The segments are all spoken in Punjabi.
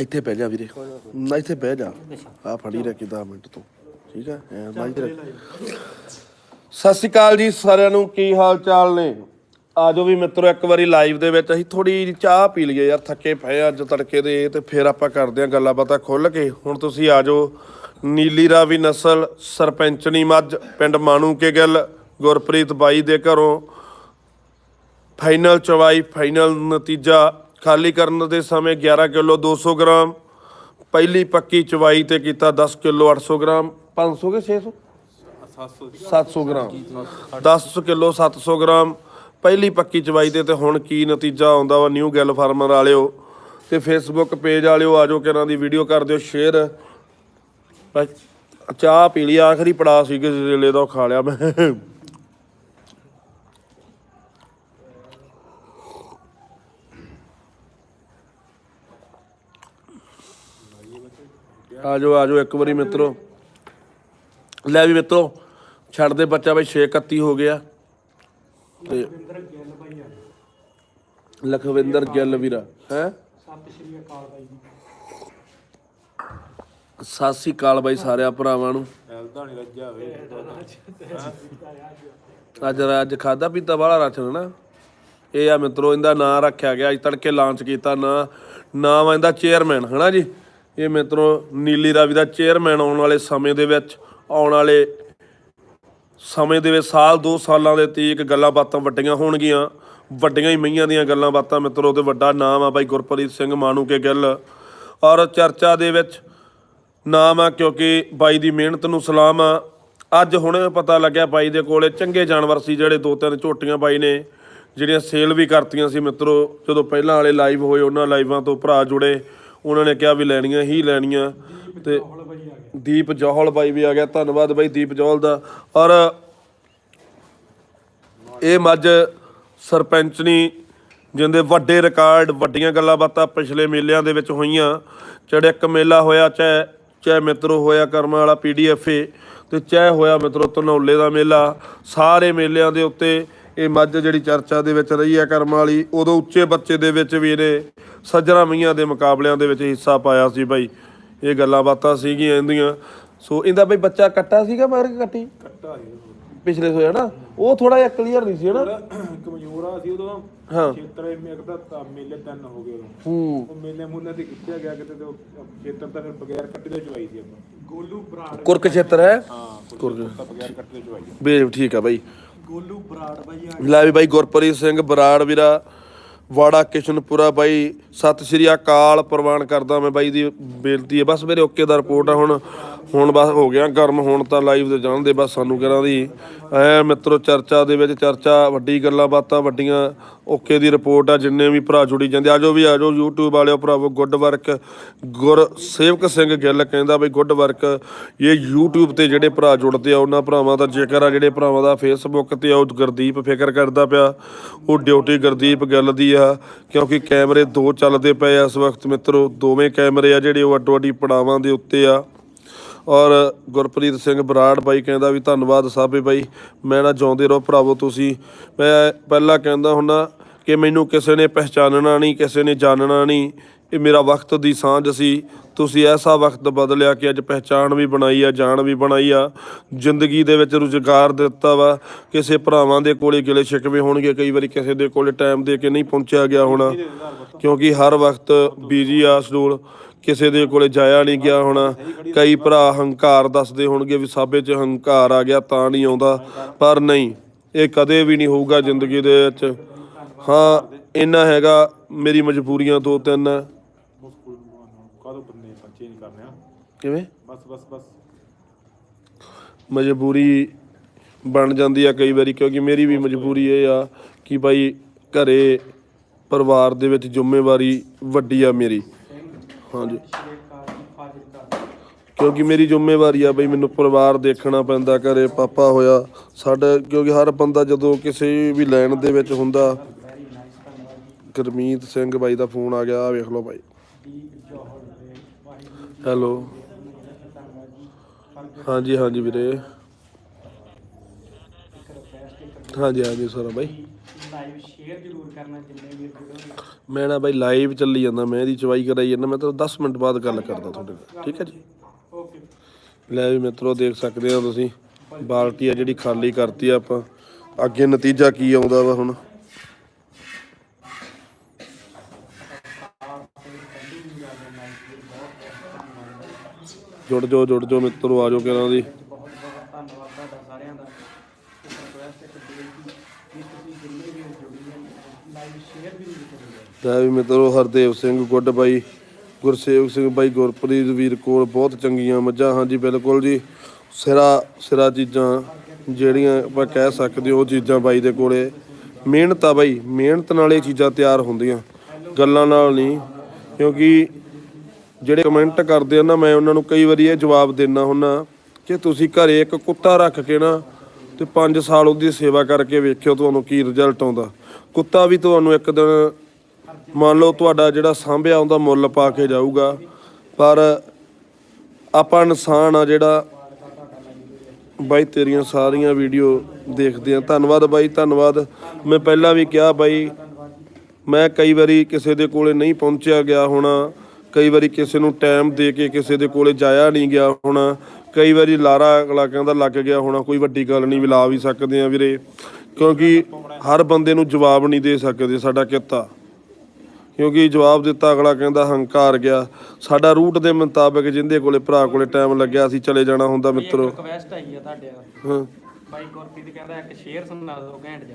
ਇੱਥੇ ਬਹਿ ਜਾ ਵੀਰੇ। ਨਾ ਇੱਥੇ ਬਹਿ ਜਾ। ਆ ਫੜੀ ਕੇ 10 ਮਿੰਟ ਤੋਂ। ਠੀਕ ਹੈ ਐ ਮਾਈਕ ਰੱਖ। ਸਤਿ ਸ਼੍ਰੀ ਅਕਾਲ ਜੀ ਸਾਰਿਆਂ ਨੂੰ। ਕੀ ਹਾਲ ਚਾਲ ਨੇ ਆਜੋ ਵੀ ਮਿੱਤਰੋ ਇੱਕ ਵਾਰੀ ਲਾਈਵ ਦੇ ਵਿੱਚ ਅਸੀਂ ਥੋੜੀ ਚਾਹ ਪੀ ਲਈਏ ਯਾਰ ਥੱਕੇ ਪਏ ਅੱਜ ਤੜਕੇ ਦੇ ਤੇ ਫਿਰ ਆਪਾਂ ਕਰਦੇ ਆਂ ਗੱਲਾਂ ਬਾਤਾਂ ਖੁੱਲ ਕੇ। ਹੁਣ ਤੁਸੀਂ ਆਜੋ ਨੀਲੀ ਰਾਵੀ ਨਸਲ ਸਰਪੰਚਣੀ ਮੱਝ ਪਿੰਡ ਮਾਣੂ ਕੇ ਗੱਲ ਗੁਰਪ੍ਰੀਤ ਬਾਈ ਦੇ ਘਰੋਂ। ਫਾਈਨਲ ਚਵਾਈ ਫਾਈਨਲ ਨਤੀਜਾ। ਖਾਲੀ ਕਰਨ ਦੇ ਸਮੇਂ 11 ਕਿਲੋ 200 ਗ੍ਰਾਮ, ਪਹਿਲੀ ਪੱਕੀ ਚਵਾਈ ਤੇ ਕੀਤਾ 10 ਕਿਲੋ 800 ਗ੍ਰਾਮ 500 ਕੇ 600 700 ਗ੍ਰਾਮ। 10 ਕਿਲੋ 700 ਗ੍ਰਾਮ, ਪਹਿਲੀ ਪੱਕੀ ਚਵਾਈ ਤੇ ਤੇ ਹੁਣ ਕੀ ਨਤੀਜਾ ਆਉਂਦਾ ਵਾ ਨਿਊ ਗੱਲ ਫਾਰਮਰ ਵਾਲਿਓ? ਤੇ ਫੇਸਬੁੱਕ ਪੇਜ ਵਾਲਿਓ ਆਜੋ ਇਹਨਾਂ ਦੀ ਵੀਡੀਓ ਕਰ ਦਿਓ ਸ਼ੇਅਰ ਚਾਹ ਪੀ ਲਈ, ਆਖਰੀ ਪੜਾ ਸੀ ਕਿ ਜ਼ਿਲ੍ਹੇ ਦਾ ਉਹ ਖਾ ਲਿਆ ਮੈਂ। ਆਜੋ ਆਜੋ ਇੱਕ ਵਾਰੀ ਮਿੱਤਰੋ। ਲੈ ਵੀ ਮਿੱਤਰੋ, ਛੱਡ ਦੇ ਬੱਚਾ ਬਈ 631 ਹੋ ਗਿਆ। ਤੇ ਲਖਵਿੰਦਰ ਗਿੱਲ ਵੀਰਾ, ਹੈ? ਸਤਿ ਸ਼੍ਰੀ ਅਕਾਲ ਬਾਈ ਜੀ ਸਤਿ ਸ੍ਰੀ ਅਕਾਲ ਬਾਈ ਸਾਰਿਆਂ ਭਰਾਵਾਂ ਨੂੰ। ਐਲਦਾ ਨਹੀਂ ਰੱਜਿਆ ਹੋਵੇ ਅੱਜ ਅੱਜ ਖਾਦਾ ਪੀਤਾ ਵਾਲਾ ਰਾਸ਼ਨ ਨਾ ਇਹ ਆ ਮਿੱਤਰੋ, ਇਹਦਾ ਨਾਂ ਰੱਖਿਆ ਗਿਆ, ਅੱਜ ਤੜਕੇ ਲਾਂਚ ਕੀਤਾ ਨਾ। ਨਾਮ ਇਹਦਾ ਚੇਅਰਮੈਨ ਹਨਾ ਜੀ? ਇਹ ਮਿੱਤਰੋ ਨੀਲੀ ਰਾਵੀ ਦਾ ਚੇਅਰਮੈਨ ਆਉਣ ਵਾਲੇ ਸਮੇਂ ਦੇ ਵਿੱਚ, ਆਉਣ ਵਾਲੇ ਸਮੇਂ ਦੇ ਵਿੱਚ ਸਾਲ 2 ਸਾਲਾਂ ਦੇ ਤੀਕ ਗੱਲਾਂ ਬਾਤਾਂ ਵੱਡੀਆਂ ਹੋਣਗੀਆਂ। ਵੱਡੀਆਂ ਹੀ ਮਈਆਂ ਦੀਆਂ ਗੱਲਾਂ ਬਾਤਾਂ ਮਿੱਤਰੋ ਤੇ ਵੱਡਾ ਨਾਮ ਆ ਬਾਈ ਗੁਰਪ੍ਰੀਤ ਸਿੰਘ ਮਾਣੂ ਕੇ ਗਿੱਲ। ਔਰ ਚਰਚਾ ਦੇ ਵਿੱਚ ਨਾਮ ਆ ਕਿਉਂਕਿ ਬਾਈ ਦੀ ਮਿਹਨਤ ਨੂੰ ਸਲਾਮ ਆ। ਅੱਜ ਹੁਣੇ ਪਤਾ ਲੱਗਿਆ ਬਾਈ ਦੇ ਕੋਲੇ ਚੰਗੇ ਜਾਨਵਰ ਸੀ, ਜਿਹੜੇ ਦੋ ਤਿੰਨ ਝੋਟੀਆਂ ਬਾਈ ਨੇ, ਜਿਹੜੀਆਂ ਸੇਲ ਵੀ ਕਰਤੀਆਂ ਸੀ ਮਿੱਤਰੋ। ਜਦੋਂ ਪਹਿਲਾਂ ਵਾਲੇ ਲਾਈਵ ਹੋਏ, ਉਹਨਾਂ ਲਾਈਵਾਂ ਤੋਂ ਭਰਾ ਜੁੜੇ। ਉਹਨਾਂ ਨੇ ਕਿਹਾ ਵੀ ਲੈਣੀਆਂ ਹੀ ਲੈਣੀਆਂ ਤੇ ਦੀਪ ਜੋਹਲ ਬਾਈ ਵੀ ਆ ਗਿਆ। ਧੰਨਵਾਦ ਬਾਈ ਦੀਪ ਜੋਹਲ ਦਾ। ਔਰ ਇਹ ਮੱਝ ਸਰਪੰਚਨੀ, ਜਿੰਦੇ ਵੱਡੇ ਰਿਕਾਰਡ, ਵੱਡੀਆਂ ਗੱਲਾਂ ਬਾਤਾਂ ਪਿਛਲੇ ਮੇਲਿਆਂ ਦੇ ਵਿੱਚ ਹੋਈਆਂ। ਜਿਹੜੇ ਇੱਕ ਮੇਲਾ ਹੋਇਆ ਚਾਹੇ ਚਾਹੇ ਮਿੱਤਰੋ ਹੋਇਆ ਕਰਮਾਂ ਵਾਲਾ ਪੀਡੀਐਫਏ ਤੇ ਚਾਹੇ ਹੋਇਆ ਮਿੱਤਰੋ ਧਨੌਲੇ ਦਾ ਮੇਲਾ। ਸਾਰੇ ਮੇਲਿਆਂ ਦੇ ਉੱਤੇ ਇਹ ਮੱਝ ਜਿਹੜੀ ਚਰਚਾ ਦੇ ਵਿੱਚ ਰਹੀ ਹੈ ਕਰਮਾਂ ਵਾਲੀ ਉਦੋਂ ਉੱਚੇ ਬੱਚੇ ਦੇ ਵਿੱਚ ਵੀ ਇਹਨੇ ਸੱਜਣਾ ਮੀਆਂ ਦੇ ਮੁਕਾਬਲਿਆਂ ਦੇ ਵਿੱਚ ਹਿੱਸਾ ਪਾਇਆ ਸੀ ਬਾਈ। ਇਹ ਗੱਲਾਂ ਬਾਤਾਂ ਸੀਗੀਆਂ ਇਹਦੀਆਂ। ਸੋ ਇਹਦਾ ਬਈ ਬੱਚਾ ਕੱਟਾ ਸੀਗਾ ਮਗਰ ਕਿ ਕੱਟੀ? ਕੱਟਾ ਸੀ ਪਿਛਲੇ ਹੋਇਆ ਨਾ ਉਹ ਥੋੜਾ ਜਿਹਾ ਕਲੀਅਰ ਨਹੀਂ ਸੀ ਹਨਾ? ਕਮਜ਼ੋਰਾ ਸੀ ਉਦੋਂ। ਹਾਂ। ਖੇਤਰ ਇੱਕ ਤਾਂ ਤਾਂ ਮੇਲੇ ਤਿੰਨ ਹੋ ਗਏ ਹੂੰ। ਉਹ ਮੇਲੇ ਮੂਲੇ ਤੇ ਖਿੱਚਿਆ ਗਿਆ ਕਿਤੇ ਤੇ ਉਹ ਖੇਤਰ ਤਾਂ ਫਿਰ ਬਗੈਰ ਕੱਟੇ ਦੇ ਚਵਾਈ ਸੀ ਆਪਾਂ। ਗੋਲੂ ਬਰਾੜ ਕੁਰਕਸ਼ੇਤਰ ਹੈ? ਹਾਂ ਕੁਰਕ ਤਾਂ ਬਗੈਰ ਕੱਟੇ ਦੇ ਚਵਾਈ ਬੇ ਠੀਕ ਆ ਬਾਈ। ਗੋਲੂ ਬਰਾੜ ਬਾਈ ਆ ਲੈ ਵੀ ਬਾਈ ਗੁਰਪ੍ਰੀਤ ਸਿੰਘ ਬਰਾੜ ਵੀਰਾ, ਵਾੜਾ ਕਿਸ਼ਨਪੁਰਾ ਬਾਈ, ਸਤਿ ਸ਼੍ਰੀ ਅਕਾਲ ਪ੍ਰਵਾਨ ਕਰਦਾ ਮੈਂ ਬਾਈ ਦੀ ਬੇਨਤੀ ਹੈ। ਬਸ ਮੇਰੇ ਓਕੇ ਦਾ ਰਿਪੋਰਟ ਆ ਹੁਣ। ਹੁਣ ਬਸ ਹੋ ਗਿਆ, ਗਰਮ ਹੁਣ ਤਾਂ ਲਾਈਵ ਤੇ ਜਾਣਦੇ ਬਸ ਸਾਨੂੰ ਕਰਾਂ ਦੀ। ਐ ਮਿੱਤਰੋ, ਚਰਚਾ ਦੇ ਵਿੱਚ ਚਰਚਾ, ਵੱਡੀ ਗੱਲਾਂ ਬਾਤਾਂ, ਵੱਡੀਆਂ ਓਕੇ ਦੀ ਰਿਪੋਰਟ ਆ, ਜਿੰਨੇ ਵੀ ਭਰਾ ਜੁੜੀ ਜਾਂਦੇ ਆਜੋ ਵੀ ਆਜੋ YouTube ਵਾਲਿਓ ਭਰਾਵੋ ਗੁੱਡ ਵਰਕ ਗੁਰ ਸੇਵਕ ਸਿੰਘ ਗਿੱਲ ਕਹਿੰਦਾ ਬਈ ਗੁੱਡ ਵਰਕ ਇਹ YouTube ਤੇ ਜਿਹੜੇ ਭਰਾ ਜੁੜਦੇ ਆ, ਉਹਨਾਂ ਭਰਾਵਾਂ ਦਾ ਜ਼ਿਕਰ ਆ, ਜਿਹੜੇ ਭਰਾਵਾਂ ਦਾ Facebook ਤੇ ਆ, ਉਹ ਗੁਰਦੀਪ ਫਿਕਰ ਕਰਦਾ ਪਿਆ। ਉਹ ਡਿਊਟੀ ਗੁਰਦੀਪ ਗਿੱਲ ਦੀ ਆ, ਕਿਉਂਕਿ ਕੈਮਰੇ ਦੋ ਚੱਲਦੇ ਪਏ ਆ ਇਸ ਵਕਤ ਮਿੱਤਰੋ, ਦੋਵੇਂ ਕੈਮਰੇ ਆ ਜਿਹੜੇ ਉਹ ਅੱਡੋ ਅੱਡੀ ਪੜਾਵਾਂ ਦੇ ਉੱਤੇ ਆ। ਔਰ ਗੁਰਪ੍ਰੀਤ ਸਿੰਘ ਬਰਾੜ ਬਾਈ ਕਹਿੰਦਾ ਵੀ ਧੰਨਵਾਦ ਸਾਬੇ ਬਾਈ, ਮੈਂ ਨਾ ਜਿਉਂਦੇ ਰਹੋ ਭਰਾਵੋ ਤੁਸੀਂ। ਮੈਂ ਪਹਿਲਾਂ ਕਹਿੰਦਾ ਹੁੰਨਾ ਕਿ ਮੈਨੂੰ ਕਿਸੇ ਨੇ ਪਹਿਚਾਨਣਾ ਨਹੀਂ, ਕਿਸੇ ਨੇ ਜਾਣਨਾ ਨਹੀਂ। ਇਹ ਮੇਰਾ ਵਕਤ ਦੀ ਸਾਂਝ ਸੀ। ਤੁਸੀਂ ਐਸਾ ਵਕਤ ਬਦਲਿਆ ਕਿ ਅੱਜ ਪਹਿਚਾਣ ਵੀ ਬਣਾਈ ਆ ਜਾਣ ਵੀ ਬਣਾਈ ਆ। ਜ਼ਿੰਦਗੀ ਦੇ ਵਿੱਚ ਰੁਜ਼ਗਾਰ ਦਿੱਤਾ ਵਾ। ਕਿਸੇ ਭਰਾਵਾਂ ਦੇ ਕੋਲੇ ਗਿਲੇ ਸ਼ਿਕਵੇ ਹੋਣਗੇ, ਕਈ ਵਾਰੀ ਕਿਸੇ ਦੇ ਕੋਲੇ ਟਾਈਮ ਦੇ ਕੇ ਨਹੀਂ ਪਹੁੰਚਿਆ ਗਿਆ ਹੋਣਾ। ਕਿਉਂਕਿ ਹਰ ਵਕਤ ਬੀਜੀ ਆ ਸ਼ਡੂਲ ਕਿਸੇ ਦੇ ਕੋਲੇ ਜਾਇਆ ਨਹੀਂ ਗਿਆ ਹੋਣਾ। ਕਈ ਭਰਾ ਹੰਕਾਰ ਦੱਸਦੇ ਹੋਣਗੇ ਵੀ ਸਾਬੇ 'ਚ ਹੰਕਾਰ ਆ ਗਿਆ ਤਾਂ ਨਹੀਂ ਆਉਂਦਾ। ਪਰ ਨਹੀਂ ਇਹ ਕਦੇ ਵੀ ਨਹੀਂ ਹੋਊਗਾ ਜ਼ਿੰਦਗੀ ਦੇ ਵਿੱਚ। ਹਾਂ ਇੰਨਾ ਹੈਗਾ ਮੇਰੀ ਮਜਬੂਰੀਆਂ ਦੋ ਤਿੰਨ। ਬੰਦੇ ਨਹੀਂ ਕਰਨੇ ਆ? ਕਿਵੇਂ? ਬਸ ਬਸ ਬਸ। ਮਜਬੂਰੀ ਬਣ ਜਾਂਦੀ ਆ ਕਈ ਵਾਰੀ ਕਿਉਂਕਿ ਮੇਰੀ ਵੀ ਮਜਬੂਰੀ ਇਹ ਆ ਕਿ ਭਾਈ ਘਰੇ ਪਰਿਵਾਰ ਦੇ ਵਿੱਚ ਜ਼ਿੰਮੇਵਾਰੀ ਵੱਡੀ ਆ ਮੇਰੀ। ਹਾਂਜੀ। ਕਿਉਂਕਿ ਮੇਰੀ ਜ਼ਿੰਮੇਵਾਰੀ ਆ ਬਈ ਮੈਨੂੰ ਪਰਿਵਾਰ ਦੇਖਣਾ ਪੈਂਦਾ, ਘਰੇ ਪਾਪਾ ਹੋਇਆ, ਸਾਡਾ, ਕਿਉਂਕਿ ਹਰ ਬੰਦਾ ਜਦੋਂ ਕਿਸੇ ਵੀ ਲਾਈਨ ਦੇ ਵਿੱਚ ਹੁੰਦਾ ਵੈਰੀ ਗੁਰਮੀਤ ਸਿੰਘ ਬਾਈ ਦਾ ਫੋਨ ਆ ਗਿਆ ਆ ਵੇਖ ਲਓ ਬਾਈ। ਹੈਲੋ। ਹਾਂਜੀ ਹਾਂਜੀ ਵੀਰੇ। ਹਾਂਜੀ ਹਾਂਜੀ, ਸਰ ਬਾਈ। ਲਾਈਵ ਸ਼ੇਅਰ ਜ਼ਰੂਰ ਕਰਨਾ ਜਿੰਨੇ ਵੀਰ ਜੁੜੋਗੇ ਮੈਂ ਨਾ ਬਾਈ ਲਾਈਵ ਚੱਲੀ ਜਾਂਦਾ ਮੈਂ ਇਹਦੀ ਚਵਾਈ ਕਰਾਈ ਜਾਂਦਾ ਮੈਂ ਤਾਂ 10 ਮਿੰਟ ਬਾਅਦ ਗੱਲ ਕਰਦਾ ਤੁਹਾਡੇ ਨਾਲ। ਠੀਕ ਹੈ ਜੀ? ਓਕੇ। ਲੈ ਵੀ ਮਿੱਤਰੋ ਦੇਖ ਸਕਦੇ ਹੋ ਤੁਸੀਂ ਬਾਲਟੀ ਆ ਜਿਹੜੀ ਖਾਲੀ ਕਰਤੀ ਆ ਆਪਾਂ। ਅੱਗੇ ਨਤੀਜਾ ਕੀ ਆਉਂਦਾ ਵਾ ਹੁਣ? ਜੁੜ ਜਾਓ ਜੁੜ ਜਾਓ ਮਿੱਤਰੋ ਆ ਜਾਓ ਕਿਹਨਾਂ ਦੀ ਬਹੁਤ ਬਹੁਤ ਧੰਨਵਾਦ ਤੁਹਾਡਾ ਸਾਰਿਆਂ ਦਾ ਰਿਕੁਐਸਟ ਇੱਕ ਬੇਨਤੀ ਕਿ ਤੁਸੀਂ ਜਿੰਨੇ ਵੀ ਜੁੜੀ ਹੈ ਲਾਈਵ ਸ਼ੇਅਰ ਜ਼ਰੂਰ ਕਰੋ ਲੈ ਵੀ ਮਿੱਤਰੋ ਹਰਦੇਵ ਸਿੰਘ ਗੁੱਡ ਬਾਈ, ਗੁਰਸੇਵਕ ਸਿੰਘ ਬਾਈ, ਗੁਰਪ੍ਰੀਤ ਵੀਰ ਕੋਲ ਬਹੁਤ ਚੰਗੀਆਂ ਮੱਝਾਂ, ਹਾਂਜੀ ਬਿਲਕੁਲ ਜੀ। ਸਿਰਾ ਸਿਰਾ ਚੀਜ਼ਾਂ ਜਿਹੜੀਆਂ ਆਪਾਂ ਕਹਿ ਸਕਦੇ ਹੋ, ਉਹ ਚੀਜ਼ਾਂ ਬਾਈ ਦੇ ਕੋਲੇ। ਮਿਹਨਤ ਆ ਬਾਈ, ਮਿਹਨਤ ਨਾਲ ਇਹ ਚੀਜ਼ਾਂ ਤਿਆਰ ਹੁੰਦੀਆਂ। ਗੱਲਾਂ ਨਾਲ ਨਹੀਂ, ਕਿਉਂਕਿ ਜਿਹੜੇ ਕਮੈਂਟ ਕਰਦੇ ਆ ਨਾ, ਮੈਂ ਉਹਨਾਂ ਨੂੰ ਕਈ ਵਾਰੀ ਇਹ ਜਵਾਬ ਦਿੰਦਾ ਹੁੰਨਾ ਕਿ ਤੁਸੀਂ ਘਰੇ ਇੱਕ ਕੁੱਤਾ ਰੱਖ ਕੇ ਨਾ ਤੇ 5 ਸਾਲ ਉਹਦੀ ਸੇਵਾ ਕਰਕੇ ਵੇਖਿਓ ਤੁਹਾਨੂੰ ਕੀ ਰਿਜ਼ਲਟ ਆਉਂਦਾ। ਕੁੱਤਾ ਵੀ ਤੁਹਾਨੂੰ ਇੱਕ ਦਿਨ ਮੰਨ ਲਓ ਤੁਹਾਡਾ ਜਿਹੜਾ ਸਾਂਭਿਆ ਉਹਦਾ ਮੁੱਲ ਪਾ ਕੇ ਜਾਊਗਾ, ਪਰ ਆਪਾਂ ਇਨਸਾਨ ਆ ਜਿਹੜਾ ਬਾਈ ਤੇਰੀਆਂ ਸਾਰੀਆਂ ਵੀਡੀਓ ਦੇਖਦੇ ਆ। ਧੰਨਵਾਦ ਬਾਈ, ਧੰਨਵਾਦ। ਮੈਂ ਪਹਿਲਾਂ ਵੀ ਕਿਹਾ ਬਾਈ, ਮੈਂ ਕਈ ਵਾਰੀ ਕਿਸੇ ਦੇ ਕੋਲੇ ਨਹੀਂ ਪਹੁੰਚਿਆ ਗਿਆ ਹੋਣਾ, ਕਈ ਵਾਰੀ ਕਿਸੇ ਨੂੰ ਟਾਈਮ ਦੇ ਕੇ ਕਿਸੇ ਦੇ ਕੋਲੇ ਜਾਇਆ ਨਹੀਂ ਗਿਆ ਹੋਣਾ, ਕਈ ਵਾਰੀ ਲਾਰਾ ਅਗਲਾ ਕਹਿੰਦਾ ਲੱਗ ਗਿਆ ਹੋਣਾ, ਕੋਈ ਵੱਡੀ ਗੱਲ ਨਹੀਂ, ਵੀ ਲਾ ਵੀ ਸਕਦੇ ਆ ਵੀਰੇ, ਕਿਉਂਕਿ ਹਰ ਬੰਦੇ ਨੂੰ ਜਵਾਬ ਨਹੀਂ ਦੇ ਸਕਦੇ ਸਾਡਾ ਕਿੱਤਾ। ਕਿਉਂਕਿ ਜਵਾਬ ਦਿੱਤਾ ਅਗਲਾ ਕਹਿੰਦਾ ਹੰਕਾਰ ਗਿਆ। ਸਾਡਾ ਰੂਟ ਦੇ ਮੁਤਾਬਕ ਜਿੰਦੇ ਕੋਲੇ ਭਰਾ ਕੋਲੇ ਟਾਈਮ ਲੱਗਿਆ ਅਸੀਂ ਚਲੇ ਜਾਣਾ ਹੁੰਦਾ ਮਿੱਤਰੋ। ਰਿਕਵੈਸਟ ਆਈ ਹੈ ਤੁਹਾਡੇ ਵੱਲ। ਹਾਂ। ਬਾਈ ਗੁਰਪ੍ਰੀਤ ਕਹਿੰਦਾ ਇੱਕ ਸ਼ੇਅਰ ਸੁਣਾ ਦਿਓ ਘੈਂਟ ਜਾ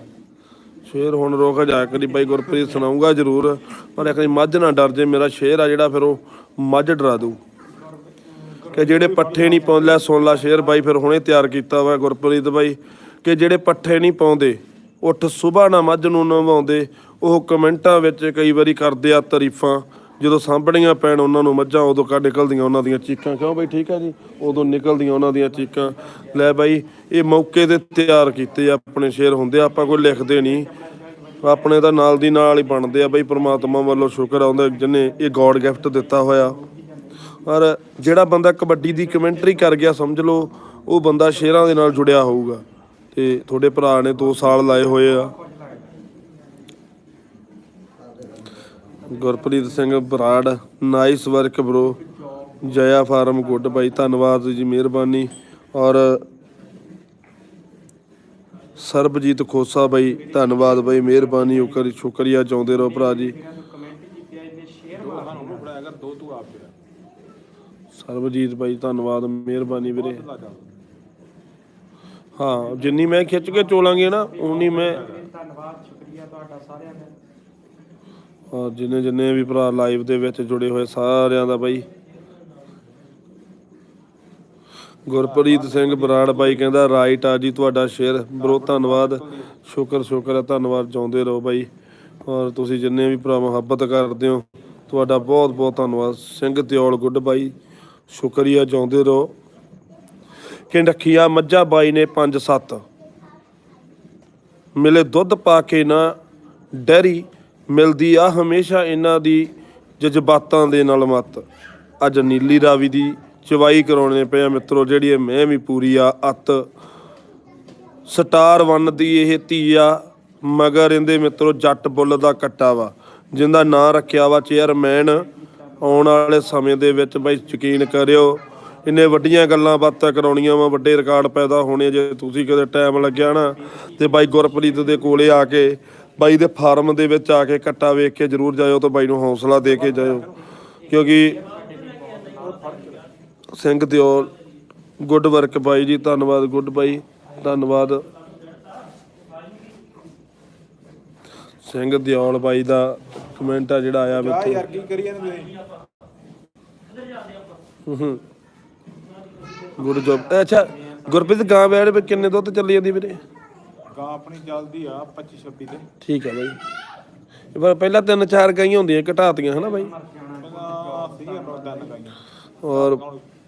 ਸ਼ੇਰ ਹੁਣ ਰੋਕ ਜਾ ਕਰੀ ਬਾਈ ਗੁਰਪ੍ਰੀਤ ਸੁਣਾਉਂਗਾ ਜ਼ਰੂਰ ਪਰ ਇੱਕ ਮੱਝ ਨਾ ਡਰ ਜੇ ਮੇਰਾ ਸ਼ੇਰ ਆ ਜਿਹੜਾ ਫਿਰ ਉਹ ਮੱਝ ਡਰਾ ਦੂ ਕਿ ਜਿਹੜੇ ਪੱਠੇ ਨਹੀਂ ਪਾਉਂਦੇ ਲੈ ਸੁਣ ਲਾ ਸ਼ੇਰ ਬਾਈ ਫਿਰ ਹੁਣੇ ਤਿਆਰ ਕੀਤਾ ਵਾ ਗੁਰਪ੍ਰੀਤ ਬਾਈ ਕਿ ਜਿਹੜੇ ਪੱਠੇ ਨਹੀਂ ਪਾਉਂਦੇ ਉੱਠ ਸੁਬਾਹ ਨਾ ਮੱਝ ਨੂੰ ਨਵਾਉਂਦੇ। ਉਹ ਕਮੈਂਟਾਂ ਵਿੱਚ ਕਈ ਵਾਰੀ ਕਰਦੇ ਆ ਤਾਰੀਫਾਂ। ਜਦੋਂ ਸਾਂਭਣੀਆਂ ਪੈਣ ਉਹਨਾਂ ਨੂੰ ਮੱਝਾਂ ਉਦੋਂ ਕੱਢ ਨਿਕਲਦੀਆਂ ਉਹਨਾਂ ਦੀਆਂ ਚੀਕਾਂ। ਕਿਉਂ ਬਾਈ? ਠੀਕ ਹੈ ਜੀ। ਉਦੋਂ ਨਿਕਲਦੀਆਂ ਉਹਨਾਂ ਦੀਆਂ ਚੀਕਾਂ। ਲੈ ਬਾਈ ਇਹ ਮੌਕੇ ਤੇ ਤਿਆਰ ਕੀਤੇ ਆ ਆਪਣੇ ਸ਼ੇਰ ਹੁੰਦੇ ਆ, ਆਪਾਂ ਕੋਈ ਲਿਖਦੇ ਨਹੀਂ। ਆਪਣੇ ਤਾਂ ਨਾਲ ਦੀ ਨਾਲ ਹੀ ਬਣਦੇ ਆ ਬਈ। ਪ੍ਰਮਾਤਮਾ ਵੱਲੋਂ ਸ਼ੁਕਰ ਆਉਂਦਾ ਜਿਹਨੇ ਇਹ ਗੋਡ ਗਿਫਟ ਦਿੱਤਾ ਹੋਇਆ। ਪਰ ਜਿਹੜਾ ਬੰਦਾ ਕਬੱਡੀ ਦੀ ਕਮੈਂਟਰੀ ਕਰ ਗਿਆ ਸਮਝ ਲਓ ਉਹ ਬੰਦਾ ਸ਼ੇਰਾਂ ਦੇ ਨਾਲ ਜੁੜਿਆ ਹੋਊਗਾ। ਤੇ ਤੁਹਾਡੇ ਭਰਾ ਨੇ 2 ਸਾਲ ਲਾਏ ਹੋਏ ਆ। Gurpreet Singh Brar nice work bro ਜਇਆ farm good ਬਾਈ, ਧੰਨਵਾਦ ਜੀ, ਮਿਹਰਬਾਨੀ। ਔਰ ਸਰਬਜੀਤ ਖੋਸਾ ਬਾਈ, ਧੰਨਵਾਦ ਬਾਈ, ਮਿਹਰਬਾਨੀ। ਉਕਰ ਸ਼ੁਕਰੀਆ, ਚਾਹੁੰਦੇ ਰਹੋ ਭਰਾ ਜੀ। ਸਰਬਜੀਤ ਬਾਈ, ਧੰਨਵਾਦ, ਮਿਹਰਬਾਨੀ ਵੀਰੇ। ਹਾਂ ਜਿੰਨੀ ਮੈਂ ਖਿੱਚ ਕੇ ਚੋਲਾਂਗੇ ਨਾ ਉਨੀ ਮੈਂ ਧੰਨਵਾਦ ਸ਼ੁਕਰੀਆ ਤੁਹਾਡਾ ਸਾਰਿਆਂ ਦਾ। ਔਰ ਜਿੰਨੇ ਜਿੰਨੇ ਵੀ ਭਰਾ ਲਾਈਵ ਦੇ ਵਿੱਚ ਜੁੜੇ ਹੋਏ ਸਾਰਿਆਂ ਦਾ ਬਾਈ। ਗੁਰਪ੍ਰੀਤ ਸਿੰਘ ਬਰਾੜ ਬਾਈ ਕਹਿੰਦਾ ਰਾਈਟ ਆ ਜੀ ਤੁਹਾਡਾ ਸ਼ੇਅਰ ਬਰੋ ਧੰਨਵਾਦ। ਸ਼ੁਕਰ ਸ਼ੁਕਰ ਹੈ ਧੰਨਵਾਦ ਚਾਹੁੰਦੇ ਰਹੋ ਬਾਈ। ਔਰ ਤੁਸੀਂ ਜਿੰਨੇ ਵੀ ਭਰਾ ਮੁਹੱਬਤ ਕਰਦੇ ਹੋ ਤੁਹਾਡਾ ਬਹੁਤ ਬਹੁਤ ਧੰਨਵਾਦ। ਸਿੰਘ ਦਿਓਲ ਗੁੱਡ ਬਾਈ। ਸ਼ੁਕਰੀਆ ਚਾਹੁੰਦੇ ਰਹੋ। ਕਿ ਰੱਖੀਆਂ ਮੱਝਾਂ ਬਾਈ ਨੇ 5-7 ਮਿਲੇ ਦੁੱਧ ਪਾ ਕੇ ਨਾ ਡੈਰੀ, ਮਿਲਦੀ ਆ ਹਮੇਸ਼ਾ ਇਹਨਾਂ ਦੀ ਜਜ਼ਬਾਤਾਂ ਦੇ ਨਾਲ ਮਤ। ਅੱਜ ਨੀਲੀ ਰਾਵੀ ਦੀ ਚਵਾਈ ਕਰਾਉਣੇ ਪਏ ਆ ਮਿੱਤਰੋ, ਜਿਹੜੀ ਇਹ ਮੈਂ ਵੀ ਪੂਰੀ ਆ ਅੱਤ। ਸਟਾਰ ਵਨ ਦੀ ਇਹ ਧੀ ਆ, ਮਗਰ ਇਹਦੇ ਮਿੱਤਰੋ ਜੱਟ ਬੁੱਲ ਦਾ ਕੱਟਾ ਵਾ, ਜਿੰਦਾ ਨਾਂ ਰੱਖਿਆ ਵਾ ਚੇਅਰਮੈਨ ਆਉਣ ਵਾਲੇ ਸਮੇਂ ਦੇ ਵਿੱਚ ਬਾਈ ਯਕੀਨ ਕਰਿਓ ਇੰਨੇ ਵੱਡੀਆਂ ਗੱਲਾਂ ਬਾਤਾਂ ਕਰਾਉਣੀਆਂ ਵਾ ਵੱਡੇ ਰਿਕਾਰਡ ਪੈਦਾ ਹੋਣੇ ਜੇ ਤੁਸੀਂ ਕਦੇ ਟਾਈਮ ਲੱਗਿਆ ਨਾ ਤੇ ਬਾਈ ਗੁਰਪ੍ਰੀਤ ਦੇ ਕੋਲੇ ਆ ਕੇ ਬਾਈ ਦੇ ਫਾਰਮ ਦੇ ਵਿੱਚ ਆ ਕੇ ਕੱਟਾ ਵੇਖ ਕੇ ਜਰੂਰ ਜਾਇਓ ਤੇ ਬਾਈ ਨੂੰ ਹੌਸਲਾ ਦੇ ਕੇ ਜਾਇਓ। ਕਿਉਂਕਿ ਸਿੰਘ ਦਿਓਲ ਗੁੱਡ ਵਰਕ ਬਾਈ ਜੀ ਧੰਨਵਾਦ ਗੁੱਡ ਬਾਈ ਧੰਨਵਾਦ। ਸਿੰਘ ਦਿਓਲ ਬਾਈ ਦਾ ਕਮੈਂਟ ਆ ਜਿਹੜਾ ਆਇਆ ਵਿੱਚ ਯਾਰ ਕੀ ਕਰੀ ਜਾਂਦੇ ਤੁਸੀਂ? ਗੁੱਡ ਜੋਬ ਅੱਛਾ ਗੁਰਪ੍ਰੀਤ ਗਾਂ ਬੈੜ ਵਿੱਚ ਕਿੰਨੇ ਦੁੱਧ ਚੱਲੀ ਜਾਂਦੀ ਵੀਰੇ? ਗਾਂ ਆਪਣੀ ਚੱਲਦੀ ਆ 25 26 ਤੇ। ਠੀਕ ਹੈ ਬਾਈ। ਇਹ ਪਰ ਪਹਿਲਾਂ ਤਿੰਨ ਚਾਰ ਗਾਈਆਂ ਹੁੰਦੀਆਂ ਘਟਾਤੀਆਂ ਹਨਾ ਬਾਈ? ਪਹਿਲਾਂ ਸੀਗੀਆਂ ਨੌ ਦਨ ਗਾਈਆਂ। ਔਰ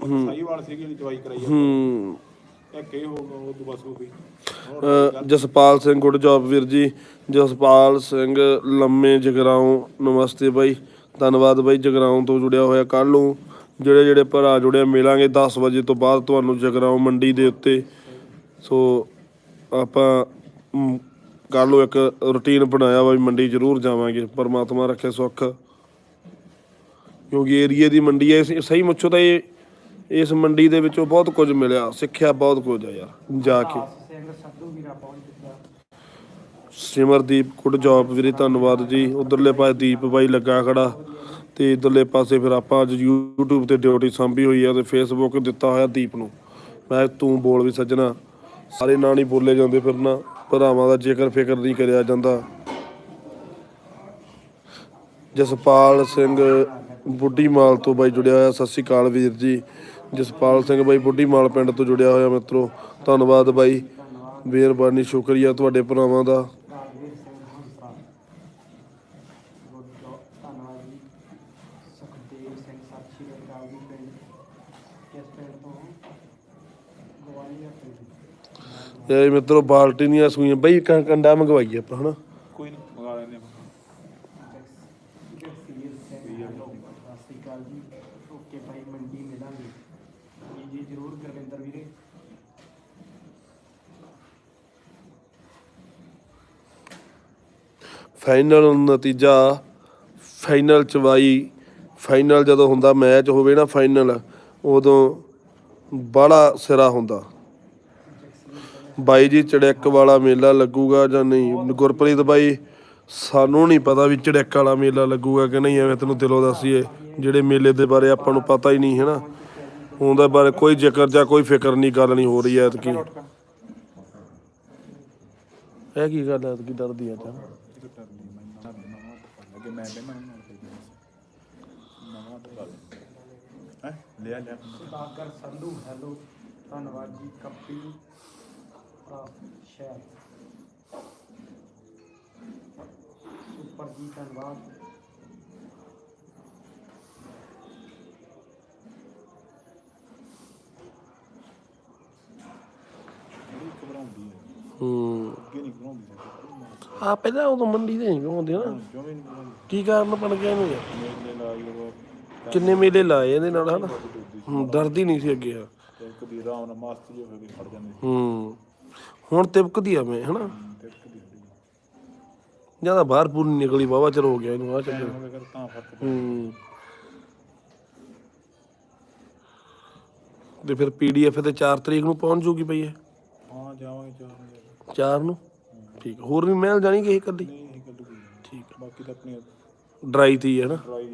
ਹੁਣ ਸਾਈਵਾਲ ਸੀਗੀ ਜਿਹੜੀ ਚਵਾਈ ਕਰਾਈ ਆ। ਹੂੰ। ਇੱਕ ਇਹ ਹੋ ਗਿਆ ਉਹ ਤੋਂ ਬਸ ਹੋ ਗਈ। ਅ, ਜਸਪਾਲ ਸਿੰਘ ਗੁੱਡ ਜੌਬ ਵੀਰ ਜੀ ਜਸਪਾਲ ਸਿੰਘ ਲੰਮੇ ਜਗਰਾਉਂ ਨਮਸਤੇ ਬਾਈ। ਧੰਨਵਾਦ ਬਾਈ ਜਗਰਾਉਂ ਤੋਂ ਜੁੜਿਆ ਹੋਇਆ ਕੱਲ ਨੂੰ। ਜਿਹੜੇ ਜਿਹੜੇ ਭਰਾ ਜੁੜਿਆ ਮਿਲਾਂਗੇ 10 ਵਜੇ ਤੋਂ ਬਾਅਦ ਤੁਹਾਨੂੰ ਜਗਰਾਉਂ ਮੰਡੀ ਦੇ ਉੱਤੇ। ਸੋ ਆਪਾਂ ਕੱਲ ਨੂੰ ਇੱਕ ਰੁਟੀਨ ਬਣਾਇਆ ਵਾ ਵੀ ਮੰਡੀ ਜ਼ਰੂਰ ਜਾਵਾਂਗੇ ਪਰਮਾਤਮਾ ਰੱਖੇ ਸੁੱਖ। ਕਿਉਂਕਿ ਏਰੀਏ ਦੀ ਮੰਡੀ ਹੈ ਸਹੀ ਮੁੱਛੋ ਤਾਂ ਇਹ ਇਸ ਮੰਡੀ ਦੇ ਵਿੱਚੋਂ ਬਹੁਤ ਕੁਝ ਮਿਲਿਆ ਸਿੱਖਿਆ ਬਹੁਤ ਕੁਝ ਆ ਯਾਰ ਜਾ ਕੇ। ਸਿਮਰਦੀਪ ਗੁੱਡ ਜੌਬ ਵੀਰੇ ਧੰਨਵਾਦ ਜੀ। ਉਧਰਲੇ ਪਾਸੇ ਦੀਪ ਬਾਈ ਲੱਗਾ ਖੜਾ। ਤੇ ਇਧਰਲੇ ਪਾਸੇ ਫਿਰ ਆਪਾਂ ਅੱਜ YouTube ਤੇ ਡਿਊਟੀ ਸੰਭੀ ਹੋਈ ਆ ਤੇ Facebook ਦਿੱਤਾ ਹੋਇਆ ਦੀਪ ਨੂੰ। ਮੈਂ ਤੂੰ ਬੋਲ ਵੀ ਸੱਜਣਾ। ਸਾਰੇ ਨਾਂ ਨਹੀਂ ਬੋਲੇ ਜਾਂਦੇ ਫਿਰ ਨਾ ਭਰਾਵਾਂ ਦਾ ਜ਼ਿਕਰ ਫਿਕਰ ਨਹੀਂ ਕਰਿਆ ਜਾਂਦਾ। ਜਸਪਾਲ ਸਿੰਘ ਬੁੱਢੀ ਮਾਲ ਤੋਂ ਬਾਈ ਜੁੜਿਆ ਹੋਇਆ। ਸਤਿ ਸ਼੍ਰੀ ਅਕਾਲ ਵੀਰ ਜੀ। ਜਸਪਾਲ ਸਿੰਘ ਬਾਈ ਬੁੱਢੀ ਮਾਲ ਪਿੰਡ ਤੋਂ ਜੁੜਿਆ ਹੋਇਆ ਮਿੱਤਰੋ। ਧੰਨਵਾਦ ਬਾਈ। ਮਿਹਰਬਾਨੀ, ਸ਼ੁਕਰੀਆ ਤੁਹਾਡੇ ਭਰਾਵਾਂ ਦਾ ਰਾਜਵੀਰ ਸਿੰਘ ਹੰਸਰਾ ਗੁੱਡ ਜੋਬ ਧੰਨਵਾਦ ਜੀ ਸੁਖਦੇਵ ਸਿੰਘ ਸਤਿ ਸ਼੍ਰੀ ਅਕਾਲ ਜੀ ਪਿੰਡ ਕਿਸ ਪਿੰਡ ਤੋਂ ਗਵਾਲੀਅਰ ਇਹ ਮਿੱਤਰੋ ਬਾਲਟੀ ਦੀਆਂ ਸੂਈਆਂ ਬਈ ਕ- ਕੰਡਾ ਮੰਗਵਾਈਏ ਆਪਾਂ ਹਨਾ? ਕੋਈ ਨਹੀਂ ਮੰਗਾ ਲੈਂਦੇ ਆਪਾਂ। ਜਗਸੀਰ ਸਿੰਘ ਹੈਲੋ ਸਤਿ ਸ਼੍ਰੀ ਅਕਾਲ ਜੀ। ਓਕੇ ਭਾਈ ਮੰਡੀ ਮਿਲਾਂਗੇ। ਜੀ ਜੀ ਜ਼ਰੂਰ ਗੁਰਵਿੰਦਰ ਵੀਰੇ। ਫਾਈਨਲ ਨਤੀਜਾ ਫਾਈਨਲ ਚਵਾਈ। ਫਾਈਨਲ ਜਦੋਂ ਹੁੰਦਾ ਮੈਚ ਹੋਵੇ ਨਾ ਫਾਈਨਲ ਉਦੋਂ ਬੜਾ ਸਿਰਾ ਹੁੰਦਾ। ਬਾਈ ਜੀ ਚੜੈਕ ਵਾਲਾ ਮੇਲਾ ਲੱਗੂਗਾ ਜਾਂ ਨਹੀਂ? ਗੁਰਪ੍ਰੀਤ ਬਾਈ ਸਾਨੂੰ ਨਹੀਂ ਪਤਾ ਵੀ ਚੜੈਕ ਵਾਲਾ ਮੇਲਾ ਲੱਗੂਗਾ ਕਿ ਨਹੀਂ ਐਵੇਂ ਤੈਨੂੰ ਦਿਲੋਂ ਦੱਸੀਏ। ਜਿਹੜੇ ਮੇਲੇ ਦੇ ਬਾਰੇ ਆਪਾਂ ਨੂੰ ਪਤਾ ਹੀ ਨਹੀਂ ਹੈ ਨਾ? ਉਹਦੇ ਬਾਰੇ ਕੋਈ ਜ਼ਿਕਰ ਜਾਂ ਕੋਈ ਫਿਕਰ ਨਹੀਂ ਗੱਲ ਨਹੀਂ ਹੋ ਰਹੀ ਐਤਕੀ। ਇਹ ਕੀ ਗੱਲ ਐ ਐਤਕੀ ਡਰਦੀ ਨਵਾਂ ਤੋਂ? ਹੈ? ਲਿਆ ਲਿਆ। ਸੁਦਾਗਰ ਸੰਧੂ ਹੈਲੋ। ਧੰਨਵਾਦ ਜੀ ਕੱਪੀ। ਸ਼ਹਿਰ। ਸੁਪਰ ਜੀ ਧੰਨਵਾਦ। ਹੈ। ਸੀ ਆ ਪਹਿਲਾਂ ਉਦੋਂ ਮੰਡੀ ਦੇ ਨਹੀਂ ਹੁੰਦੇ ਨਾ। ਕੀ ਕਾਰਨ ਬਣ ਗਿਆ ਇਹਨੂੰ ਯਾਰ? ਕਿੰਨੇ ਮੇਲੇ ਲਾਏ ਇਹਦੇ ਨਾਲ ਹਨਾ? ਹੂੰ, ਦਰਦ ਹੀ ਨਹੀਂ ਸੀ ਅੱਗੇ। ਆ ਹੂੰ। ਹੁਣ ਤਿਪਕਦੀ ਆ ਮੈਂ ਹਨਾ? ਜ਼ਿਆਦਾ ਬਾਹਰ ਪੂਰੀ ਨਿਕਲੀ ਬਾਵਾ ਚਿਰ ਹੋ ਗਿਆ ਇਹਨੂੰ ਆ ਚੱਲ ਤਾਂ ਫ਼ਰਕ ਪੈ ਹੂੰ। ਤੇ ਫਿਰ ਪੀਡੀਐਫ ਤੇ 4 ਤਰੀਕ ਨੂੰ ਪਹੁੰਚ ਜੂਗੀ ਪਈ ਇਹ? ਹਾਂ ਜਾਵਾਂਗੇ 4 ਨੂੰ? ਠੀਕ ਹੋਰ ਵੀ ਮਿਲ ਜਾਣੀ ਕਿ ਇਹ ਕੱਲੀ? ਨਹੀਂ ਇਹ ਗੱਲ ਕੋਈ ਠੀਕ ਬਾਕੀ ਤਾਂ ਆਪਣੀ ਡਰਾਈ ਤੀ ਹੈ ਨਾ ਡਰਾਈ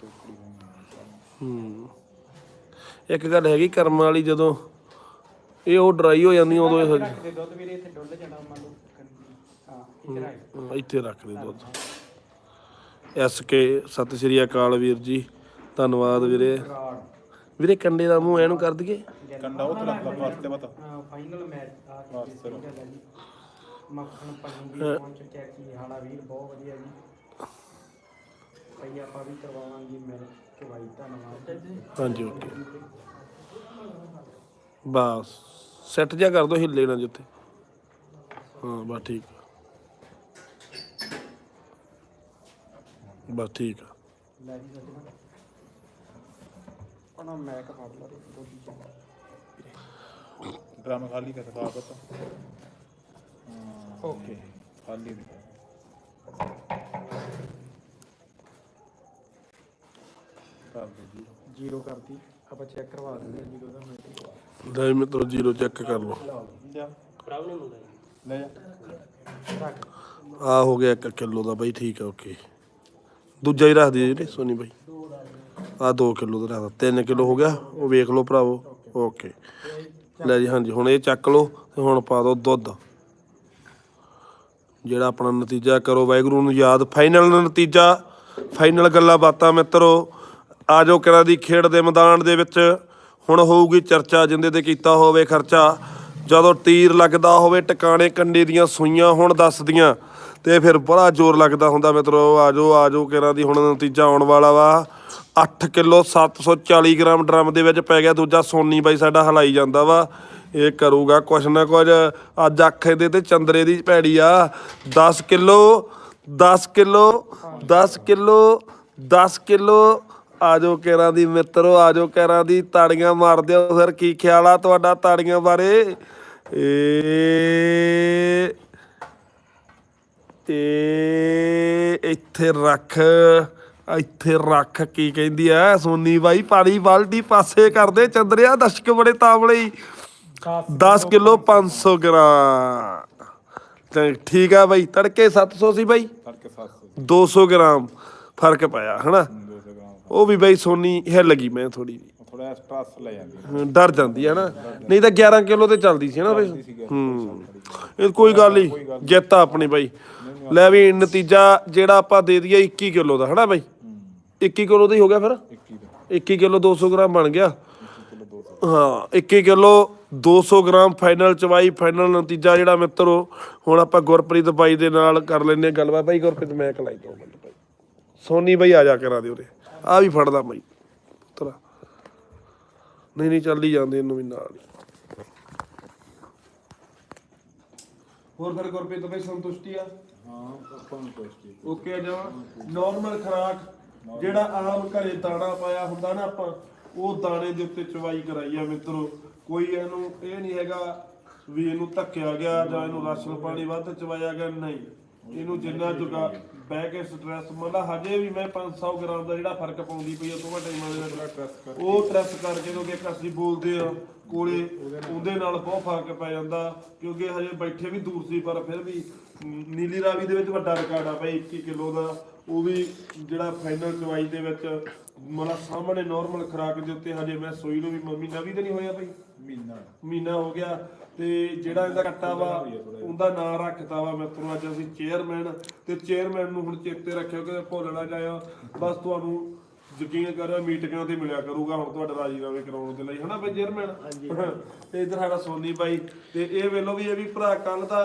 ਟੋਕਰੀ ਹੂੰ। ਇੱਕ ਗੱਲ ਹੈਗੀ ਕਰਮ ਵਾਲੀ ਜਦੋਂ ਇਹ ਉਹ ਡਰਾਈ ਹੋ ਜਾਂਦੀ ਉਦੋਂ ਇਹ ਰੱਖ ਦੇ ਦੁੱਧ ਵੀਰੇ ਇੱਥੇ ਡੁੱਲ ਜਾਣਾ ਮੰਨ ਲਓ ਹਾਂ ਇੱਥੇ ਰੱਖ। ਹਾਂ, ਇੱਥੇ ਰੱਖ ਦੇ ਦੁੱਧ। ਐਸ ਕੇ ਸਤਿ ਸ਼੍ਰੀ ਅਕਾਲ ਵੀਰ ਜੀ। ਧੰਨਵਾਦ ਵੀਰੇ। ਵੀਰੇ ਕੰਡੇ ਦਾ ਮੂੰਹ ਐਨੂੰ ਕਰ ਦਈਏ। ਕੰਡਾ ਉਹ ਤਰ੍ਹਾਂ ਦਾ ਪਾਸਤੇ ਮਤ। ਫਾਈਨਲ ਮੈਚ ਆ ਗੱਲ ਹੈ ਜੀ। ਮੱਖਣ ਵੀ ਪਹੁੰਚ ਚੁੱਕਿਆ ਕੀ ਹਾਲਾ ਵੀਰ ਬਹੁਤ ਵਧੀਆ ਜੀ। ਭਈ ਆਪਾਂ ਵੀ ਕਰਵਾਵਾਂਗੇ ਮਿਲ ਕੇ ਭਾਈ ਧੰਨਵਾਦ। ਜੀ ਹਾਂਜੀ ਓਕੇ। ਬਸ। ਸੈੱਟ ਜਿਹਾ ਕਰ ਦੋ ਹਿੱਲੇ ਨਾ ਜਿੱਥੇ। ਹਾਂ ਬਸ ਠੀਕ। ਬਸ ਠੀਕ ਆ। ਲੈ ਜੀ ਸੱਜਣਾ ਉਹਨਾਂ ਮੈਕ ਫੜ ਲਾ ਬੋਡੀ ਚ ਡਰਮ ਖਾਲੀ ਕਰ ਦਿਖਾ ਪਤਾ ਓਕੇ। ਖਾਲੀ ਦਿਖਾ ਕਰ ਦੋ ਜੀ ਜ਼ੀਰੋ ਕਰਤੀ ਆਪਾਂ ਚੈੱਕ ਕਰਵਾ ਦਿੰਦੇ ਜ਼ੀਰੋ ਦਾ ਮਿੰਟ। ਲੈ ਮਿੱਤਰੋ ਜੀਰੋ ਚੈੱਕ ਕਰ ਲਓ ਆ ਹੋ ਗਿਆ 1 ਕਿਲੋ ਦਾ ਬਾਈ, ਠੀਕ ਆ ਓਕੇ ਦੂਜਾ ਹੀ ਰੱਖ ਦਿਓ ਜਿਹੜੇ, ਸੋਨੀ ਬਾਈ। ਆ 2 ਕਿਲੋ ਦਾ ਰੱਖਦਾ 3 ਕਿਲੋ ਹੋ ਗਿਆ, ਉਹ ਵੇਖ ਲਓ ਭਰਾਵੋ। ਓਕੇ ਲੈ ਜੀ, ਹਾਂਜੀ, ਹੁਣ ਇਹ ਚੱਕ ਲਓ ਤੇ ਹੁਣ ਪਾ ਦਿਓ ਦੁੱਧ। ਜਿਹੜਾ ਆਪਣਾ ਨਤੀਜਾ ਕਰੋ, ਵਾਹਿਗੁਰੂ ਨੂੰ ਯਾਦ। ਫਾਈਨਲ ਨਤੀਜਾ ਫਾਈਨਲ ਗੱਲਾਂ ਬਾਤਾਂ ਮਿੱਤਰੋ। ਆਜੋ ਕਿਰਾ ਦੀ ਖੇਡ ਦੇ ਮੈਦਾਨ ਦੇ ਵਿੱਚ। ਹੁਣ ਹੋਊਗੀ ਚਰਚਾ, ਜਿੰਦੇ ਤੇ ਕੀਤਾ ਹੋਵੇ ਖਰਚਾ। ਜਦੋਂ ਤੀਰ ਲੱਗਦਾ ਹੋਵੇ, ਟਿਕਾਣੇ ਕੰਡੇ ਦੀਆਂ ਸੂਈਆਂ ਹੁਣ ਦੱਸਦੀਆਂ। ਤੇ ਫਿਰ ਬੜਾ ਜ਼ੋਰ ਲੱਗਦਾ ਹੁੰਦਾ ਮਿੱਤਰੋ, ਆਜੋ ਆਜੋ ਕਿਰਾ ਦੀ ਹੁਣ ਨਤੀਜਾ ਆਉਣ ਵਾਲਾ ਵਾ। 8 ਕਿਲੋ 740 ਗ੍ਰਾਮ ਡਰਮ ਦੇ ਵਿੱਚ ਪੈ ਗਿਆ, ਦੂਜਾ ਸੋਨੀ ਬਾਈ ਸਾਡਾ ਹਲਾਈ ਜਾਂਦਾ ਵਾ। ਇਹ ਕਰੂਗਾ ਕੁਛ ਨਾ ਕੁਝ ਅੱਜ ਅੱਖ ਇਹਦੇ ਤੇ ਚੰਦਰੇ ਦੀ ਭੈੜੀ ਆ। 10 ਕਿਲੋ 10 ਕਿਲੋ 10 ਕਿਲੋ 10 ਕਿਲੋ। ਆਜੋ ਕੇਰਾਂ ਦੀ ਮਿੱਤਰੋ ਆਜੋ ਕੇਰਾਂ ਦੀ ਤਾੜੀਆਂ ਮਾਰ ਦਿਓ ਫਿਰ ਕੀ ਖਿਆਲ ਆ ਤੁਹਾਡਾ ਤਾੜੀਆਂ ਬਾਰੇ? ਏ ਤੇ ਇੱਥੇ ਰੱਖ ਇੱਥੇ ਰੱਖ ਕੀ ਕਹਿੰਦੀ ਐ ਸੋਨੀ ਬਾਈ ਪਾਣੀ ਬਾਲਟੀ ਪਾਸੇ ਕਰਦੇ ਚੰਦਰਿਆ ਦਸ਼ਕ ਬੜੇ ਤਾਵਲੇ ਈ। 10 ਕਿਲੋ 500 ਗ੍ਰਾਮ। ਤੇ ਠੀਕ ਆ ਬਾਈ ਤੜਕੇ 700 ਸੀ ਬਾਈ? ਤੜਕੇ 700 200 ਗ੍ਰਾਮ ਫ਼ਰਕ ਪਿਆ ਹਨਾ? 200 ਗ੍ਰਾਮ ਉਹ ਵੀ ਬਾਈ ਸੋਨੀ ਹਿੱਲ ਲੱਗੀ ਮੈਂ ਥੋੜੀ ਥੋੜਾ ਸਟ੍ਰੈਸ ਲੈ ਜਾਂਦੀ ਡਰ ਜਾਂਦੀ ਹੈ ਨਾ। ਨਹੀਂ ਤਾਂ 11 ਕਿਲੋ ਤੇ ਚੱਲਦੀ ਸੀ ਨਾ ਬਈ। ਹੂੰ। ਇਹ ਕੋਈ ਗੱਲ ਨਹੀਂ ਜਿੱਤ ਆ ਆਪਣੀ ਬਾਈ। ਲੈ ਵੀ ਨਤੀਜਾ ਜਿਹੜਾ ਆਪਾਂ ਦੇ ਦਈਏ 21 ਕਿਲੋ ਦਾ ਹਨਾ ਬਾਈ? 21 ਕਿਲੋ ਦਾ ਹੀ ਹੋ ਗਿਆ ਫਿਰ? 21 ਦਾ। 21 ਕਿਲੋ 200 ਗ੍ਰਾਮ ਬਣ ਗਿਆ। 21 ਕਿਲੋ 200 ਹਾਂ 21 ਕਿਲੋ 200 ਗ੍ਰਾਮ ਫਾਈਨਲ ਚਵਾਈ ਫਾਈਨਲ ਨਤੀਜਾ ਜਿਹੜਾ ਮਿੱਤਰੋ ਹੁਣ ਆਪਾਂ ਗੁਰਪ੍ਰੀਤ ਬਾਈ ਦੇ ਨਾਲ ਕਰ ਲੈਨੇ ਗੱਲਬਾਤ। ਬਾਈ ਗੁਰਪ੍ਰੀਤ ਮੈਂ ਕਲਾਈ ਦੋ ਮਿੰਟ ਬਾਈ। ਸੋਨੀ ਬਾਈ ਆ ਜਾ ਕਰਾ ਦੇ ਉਰੇ। ਆ ਵੀ ਫੜਦਾ ਬਾਈ ਪੁੱਤਰਾ। ਨਹੀਂ ਨਹੀਂ ਚੱਲੀ ਜਾਂਦੇ ਇਹਨੂੰ ਵੀ ਨਾਲ ਹੋਰ ਫਿਰ ਗੁਰਪ੍ਰੀਤ ਬਾਈ ਸੰਤੁਸ਼ਟੀ ਆ? ਹਾਂ ਆਪਾਂ ਨੂੰ ਕੋਸ਼ਟੀ ਓਕੇ ਜਮਾ ਨਾਰਮਲ ਖਰਾਕ ਜਿਹੜਾ ਆਮ ਘਰੇ ਦਾਣਾ ਪਾਇਆ ਹੁੰਦਾ ਨਾ ਆਪਾਂ ਉਹ ਦਾਣੇ ਦੇ ਉੱਤੇ ਚਵਾਈ ਕਰਾਈ ਆ ਮਿੱਤਰੋ। ਕੋਈ ਇਹਨੂੰ ਇਹ ਨਹੀਂ ਹੈਗਾ ਵੀ ਇਹਨੂੰ ਧੱਕਿਆ ਗਿਆ ਜਾਂ ਇਹਨੂੰ ਰਾਸ਼ਨ ਪਾਣੀ ਵੱਧ ਚਵਾਇਆ ਗਿਆ ਨਹੀਂ। ਇਹਨੂੰ ਜਿੰਨਾ ਜੁਗਾ ਬਹਿ ਕੇ ਸਟ੍ਰੈਸ ਮਤਲਬ ਹਜੇ ਵੀ ਮੈਂ 500 ਗ੍ਰਾਮ ਦਾ ਜਿਹੜਾ ਫ਼ਰਕ ਪਾਉਂਦੀ ਪਈ ਆ ਦੋਵਾਂ ਟਾਈਮਾਂ ਦੇ ਵਿੱਚ। ਉਹ ਟ੍ਰੈਸ ਕਰਕੇ ਕਿਉਂਕਿ ਇੱਕ ਅਸੀਂ ਬੋਲਦੇ ਆ ਕੋਲੇ ਉਹਦੇ ਨਾਲ। ਬਹੁਤ ਫ਼ਰਕ ਪੈ ਜਾਂਦਾ ਕਿਉਂਕਿ ਹਜੇ ਬੈਠੇ ਵੀ ਦੂਰ ਸੀ ਪਰ ਫਿਰ ਵੀ ਨੀਲੀ ਰਾਵੀ ਦੇ ਵਿੱਚ ਵੱਡਾ ਰਿਕਾਰਡ ਆ ਭਾਈ 21 ਕਿਲੋ ਦਾ। ਉਹ ਵੀ ਜਿਹੜਾ ਫਾਈਨਲ ਚਵਾਈ ਦੇ ਵਿੱਚ ਮਤਲਬ ਸਾਹਮਣੇ ਨਾਰਮਲ ਖਰਾਕ ਦੇ ਉੱਤੇ ਹਜੇ ਮੈਂ ਸੋਈ ਨੂੰ ਵੀ ਮੰਮੀ ਨਵੀ ਤੇ ਨਹੀਂ ਹੋਇਆ ਭਾਈ ਮਹੀਨਾ। ਮਹੀਨਾ ਹੋ ਗਿਆ ਤੇ ਜਿਹੜਾ ਇਹਦਾ ਕੱਟਾ ਵਾ ਉਹਦਾ ਨਾਂ ਰੱਖਤਾ ਵਾ ਮਿੱਤਰੋ ਅੱਜ ਅਸੀਂ ਚੇਅਰਮੈਨ ਤੇ ਚੇਅਰਮੈਨ ਨੂੰ ਹੁਣ ਚੇਤੇ ਰੱਖਿਓ ਕਿ ਭੁੱਲ ਨਾ ਜਾਇਓ ਬਸ ਤੁਹਾਨੂੰ ਯਕੀਨ ਕਰਿਓ ਮੀਟਿੰਗਾਂ ਤੇ ਮਿਲਿਆ ਕਰੂਗਾ ਹੁਣ ਤੁਹਾਡਾ ਰਾਜੀਨਾਮੇ ਕਰਾਉਣ ਦੇ ਲਈ। ਹਨਾ ਭਾਈ ਚੇਅਰਮੈਨ ਤੇ ਇਧਰ ਸਾਡਾ ਸੋਨੀ ਬਾਈ ਤੇ ਇਹ ਵੇਲੋ ਵੀ ਇਹ ਵੀ ਭਰਾ ਕੱਲ ਦਾ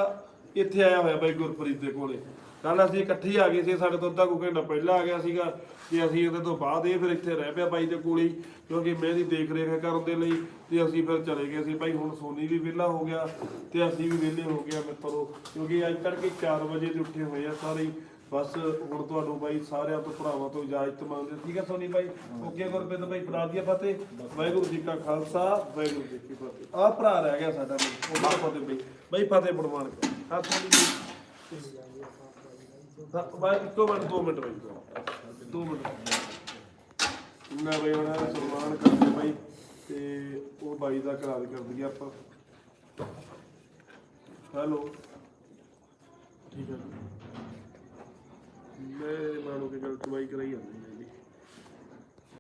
ਇੱਥੇ ਆਇਆ ਹੋਇਆ ਬਾਈ ਗੁਰਪ੍ਰੀਤ ਦੇ ਕੋਲੇ। ਕੱਲ ਅਸੀਂ ਇਕੱਠੇ ਆ ਗਏ ਸੀ ਸਾਡੇ ਤੋਂ ਅੱਧਾ ਕੁ ਘੰਟਾ ਪਹਿਲਾਂ ਆ ਗਿਆ ਸੀਗਾ। ਤੇ ਅਸੀਂ ਇਹਦੇ ਤੋਂ ਬਾਅਦ ਇਹ ਫਿਰ ਇੱਥੇ ਰਹਿ ਪਿਆ ਬਾਈ ਦੇ ਕੋਲ ਹੀ, ਕਿਉਂਕਿ ਮੈਂ ਇਹਦੀ ਦੇਖ ਰੇਖ ਕਰਨ ਦੇ ਲਈ ਤੇ ਅਸੀਂ ਫਿਰ ਚਲੇ ਗਏ ਸੀ। ਬਾਈ ਹੁਣ ਸੋਨੀ ਵੀ ਵਿਹਲਾ ਹੋ ਗਿਆ ਤੇ ਅਸੀਂ ਵੀ ਵਿਹਲੇ ਹੋ ਗਿਆ ਮਿੱਤਰੋ ਕਿਉਂਕਿ ਅੱਜ ਤੜਕੇ 4 ਵਜੇ ਦੇ ਉੱਠੇ ਹੋਏ ਆ ਸਾਰੇ ਬਸ ਹੁਣ ਤੁਹਾਨੂੰ ਬਾਈ ਸਾਰਿਆਂ ਤੋਂ ਭਰਾਵਾਂ ਤੋਂ ਇਜਾਜ਼ਤ ਮੰਗਦੇ ਠੀਕ ਹੈ ਸੋਨੀ ਬਾਈ? ਓਕੇ ਗੁਰਪ੍ਰੀਤ ਬਾਈ ਬਣਾ ਦਿਆ ਫਤਿਹ। ਵਾਹਿਗੁਰੂ ਜੀ ਕਾ ਖਾਲਸਾ ਵਾਹਿਗੁਰੂ ਜੀ ਕੀ ਫਤਿਹ। ਆਹ ਭਰਾ ਰਹਿ ਗਿਆ ਸਾਡਾ ਬਾਈ ਉਹ ਬਾਈ ਫਤਿਹ ਬਾਈ। ਬਾਈ ਫਤਿਹ ਪ੍ਰਮਾਣ ਕਰ ਹਾਂ ਸੋਨੀ ਬਾਈ। ਹਾਂ, ਮਿੰਟ ਦੋ ਮਿੰਟ ਬਾਈ। ਦੋ। ਮਿੰਟ ਨਾ ਬਾਈ ਉਹਨਾਂ ਦਾ ਸਨਮਾਨ ਕਰਦੇ ਬਾਈ ਤੇ ਉਹ ਬਾਈ ਦਾ ਕਰਾਰ ਕਰ ਦਈਏ ਆਪਾਂ। ਹੈਲੋ। ਠੀਕ ਹੈ। ਮੈਂ ਮਾਨੋ ਕਿ ਗੱਲ ਚਵਾਈ ਕਰਾਈ ਜਾਂਦੀ ਹੈ।